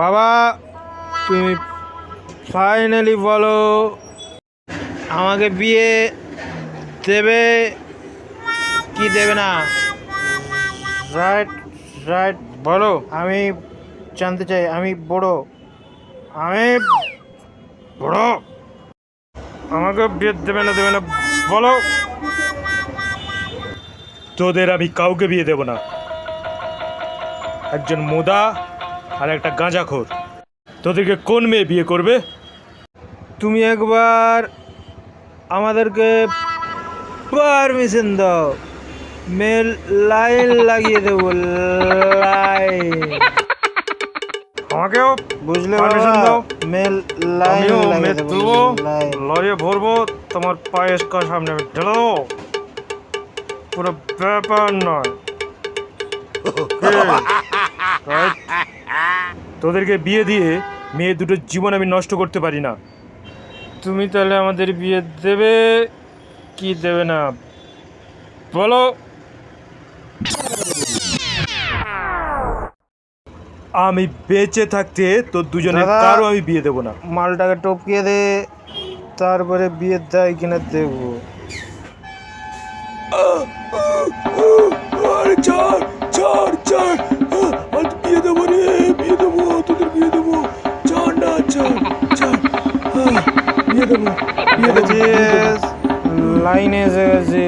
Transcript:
বাবা, তুমি ফাইনালি বলো, আমাকে বিয়ে দেবে কি দেবে না? রাইট রাইট বলো। আমি জানতে চাই, আমি বড়। আমি বড়। আমাকে বিয়ে দেবে না দেবে না, বলো। তোদের আমি কাউকে বিয়ে দেব না। একজন মোদা আর একটা গাঁজাখোর। তোদেরকে কোন মেয়ে বিয়ে করবে? তুমি একবার আমাদেরকে পারমিশন দাও। মেল লাইন লাগিয়ে দেবো লাইন। আমাকেও বুঝলে? দাও। মেল লাইন লাগিয়ে দেবো ভরবো তোমার পায়েস কা সামনে আমি ঢেলে দেবো। পুরো ব্যাপার নয়? তোদেরকে বিয়ে দিয়ে মেয়ে দুটোর জীবন আমি নষ্ট করতে পারি না তুমি তাহলে আমাদের বিয়ে দেবে কি দেবে না বলো আমি বেঁচে থাকতে তোর দুজনের দাদা। কারও আমি বিয়ে দেবো না মালটাকে টপকিয়ে দে তারপরে বিয়ে দেয় কিনা দেবো আরে ছাড় ছাড় ছাড় আহ, বিয়ে দেবো বিয়ে দেবো বিয়ে দেবো। লাইনে এসে গেছে